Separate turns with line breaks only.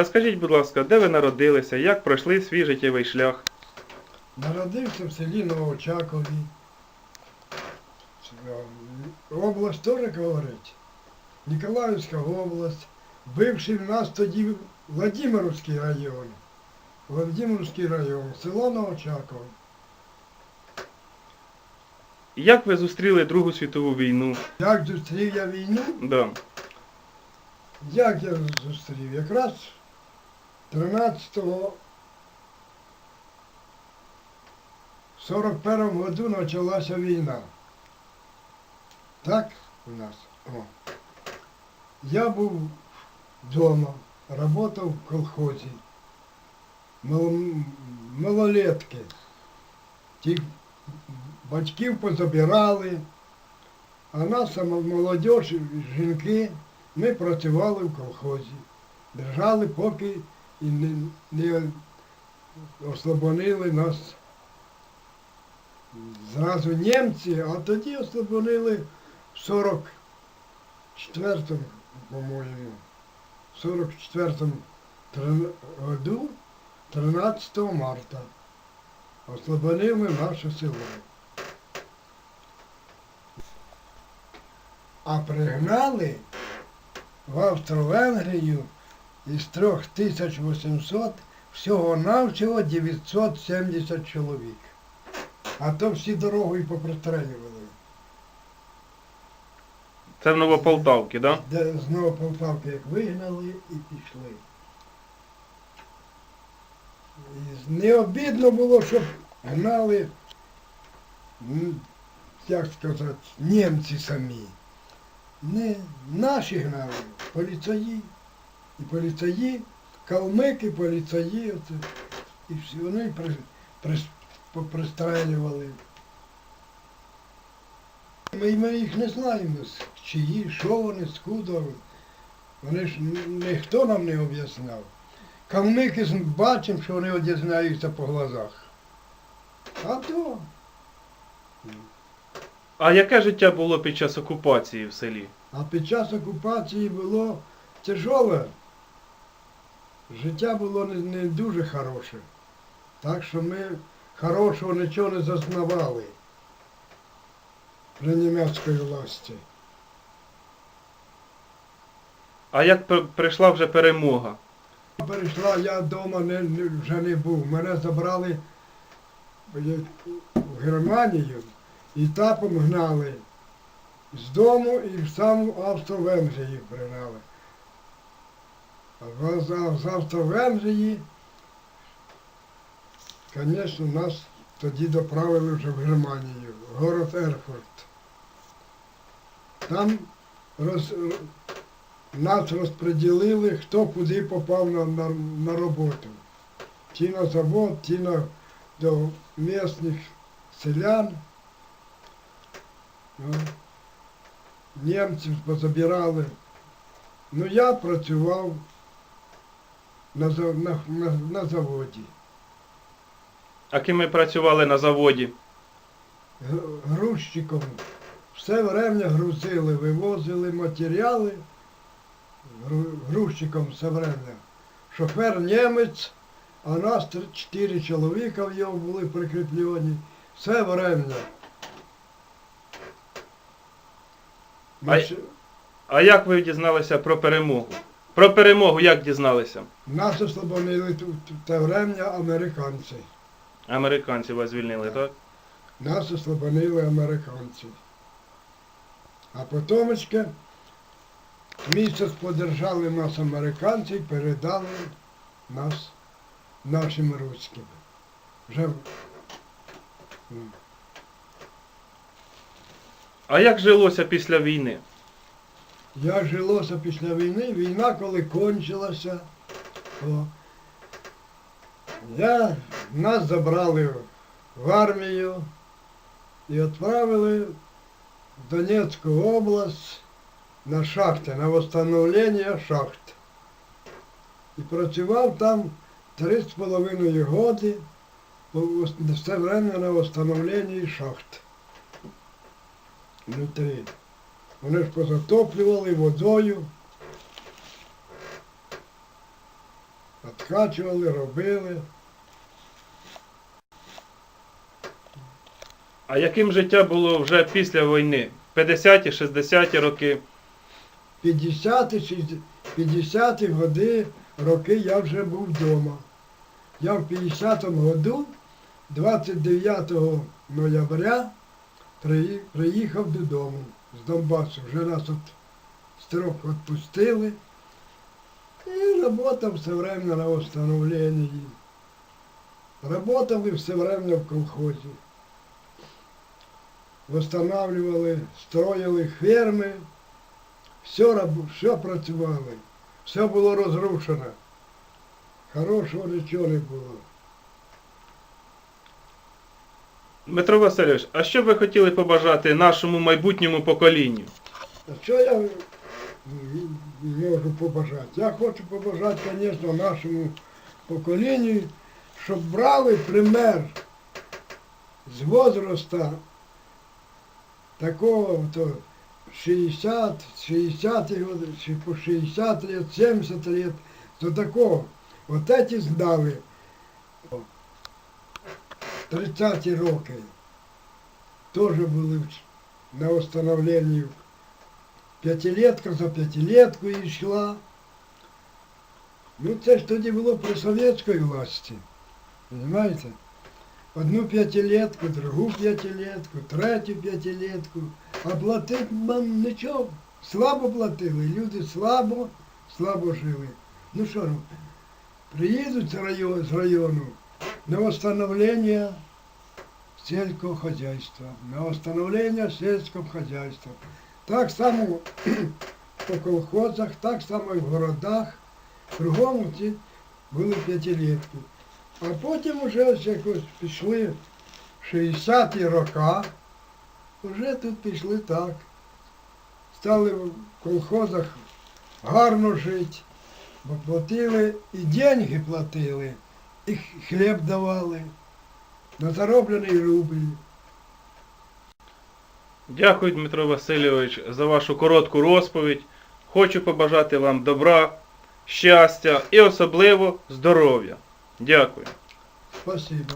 Розкажіть, будь ласка, де ви народилися, як пройшли свій життєвий шлях?
Народився в селі Новоочакові. Область теж говорить. Ніколаївська область. Бивший в нас тоді Владимировський район. Владимировський район, село Новоочакове.
Як ви зустріли Другу світову війну?
Як зустрів я війну?
Да.
Як я зустрів? Якраз 13-го 41-му году почалася війна. Так у нас? О. Я був вдома, працював в колхозі. Мал- Малолетки. Тих батьків позабирали, а нас молодь, жінки, ми працювали в колхозі. Держали, поки і не, не ослабонили нас зразу німці, а тоді ослабонили в 44-му, по-моєму, в 44-му трин- году, 13 марта. Ослабонили наше село. А пригнали в Австро-Венгрію із 3800 всього-навсього 970 чоловік. А то всі дорогою попристрелювали.
Це в Новополтавці, да?
Де з Новополтавки як вигнали і пішли. І не обідно було, щоб гнали, як сказати, німці самі. Не наші гнали, поліцаї. І поліцаї, калмики, поліцаї, оце, і всі вони при, при, попристрелювали. Ми, ми їх не знаємо, чиї, що вони, скуда. Вони ж ніхто нам не об'ясняв. Калмики бачимо, що вони одізнаються по глазах. А то
А яке життя було під час окупації в селі?
А під час окупації було тяжеле. Життя було не, не дуже хороше. Так що ми хорошого нічого не зазнавали при німецької власті.
А як пр- прийшла вже перемога?
Перейшла, я вдома не, не- вже не був. Мене забрали в Германію і тапом гнали з дому і в саму Австро-Венгрію пригнали. А в- Австро-Венгрії, звісно, нас тоді доправили вже в Германію, в город Ерфурт. Там роз, нас розподілили, хто куди попав на, на, на роботу. Ті на завод, ті на, до місних селян. Ну, німців позабирали. Ну я працював на, за- на, на, на заводі.
А ким ми працювали на заводі?
Г- грузчиком. Все время грузили, вивозили матеріали. Гру- Грузчиком все время. Шофер німець, а нас три- чотири чоловіка в нього були прикріплені. Все время.
А й- А як ви дізналися про перемогу? Про перемогу як дізналися?
Нас ослабонили тут те время американці.
Американці вас звільнили, так?
Нас ослабонили американці. А потомочки місяць подержали нас американці і передали нас нашим руським. Вже
А як жилося після війни?
Як жилося після війни, війна коли кончилася, то я, нас забрали в армію і відправили в Донецьку область на шахти, на восстановлення шахт. І працював там три з половиною вос- все время на восстановленні шахт. Внутрі. Вони ж позатоплювали водою. Откачували, робили.
А яким життя було вже після війни? 50-ті, 60-ті роки.
50-ті, 50-ті годи, роки я вже був вдома. Я в 50-му году, 29 ноября, приїхав додому з Донбасу. Вже нас от строк відпустили. І работав все время на восстановлении. Работали все время в колхозі. Восстанавливали, строїли ферми. Все, все працювали, все було розрушено. Хорошого нічого не було.
Дмитро Васильович, а що ви хотіли побажати нашому майбутньому поколінню?
А що я можу побажати? Я хочу побажати, звісно, нашому поколінню, щоб брали пример з возраста такого то 60, 60 годы, чи по 60 лет, 70 лет, до такого. Вот эти знали 30 роки. Теж були в- на восстановленні. П'ятилетка за п'ятилетку йшла. Ну це ж тоді було при совєтській власті. Понимаете? Одну п'ятилетку, другу п'ятилетку, третю п'ятилетку. А платити нам нічого. Слабо платили. Люди слабо, слабо жили. Ну що, ну, приїдуть з району, з району На восстановлення сельского хозяйства, на восстановление сельского хозяйства. Так само по колхозах, так само і в городах, кругом ці були п'ятилетки. А потім вже ось якось пішли 60-ті роки, вже тут пішли так. Стали в колхозах гарно жити, бо платили і деньги платили, і хліб давали на зароблений рубль.
Дякую, Дмитро Васильович, за вашу коротку розповідь. Хочу побажати вам добра, щастя і особливо здоров'я. Дякую.
Спасибо.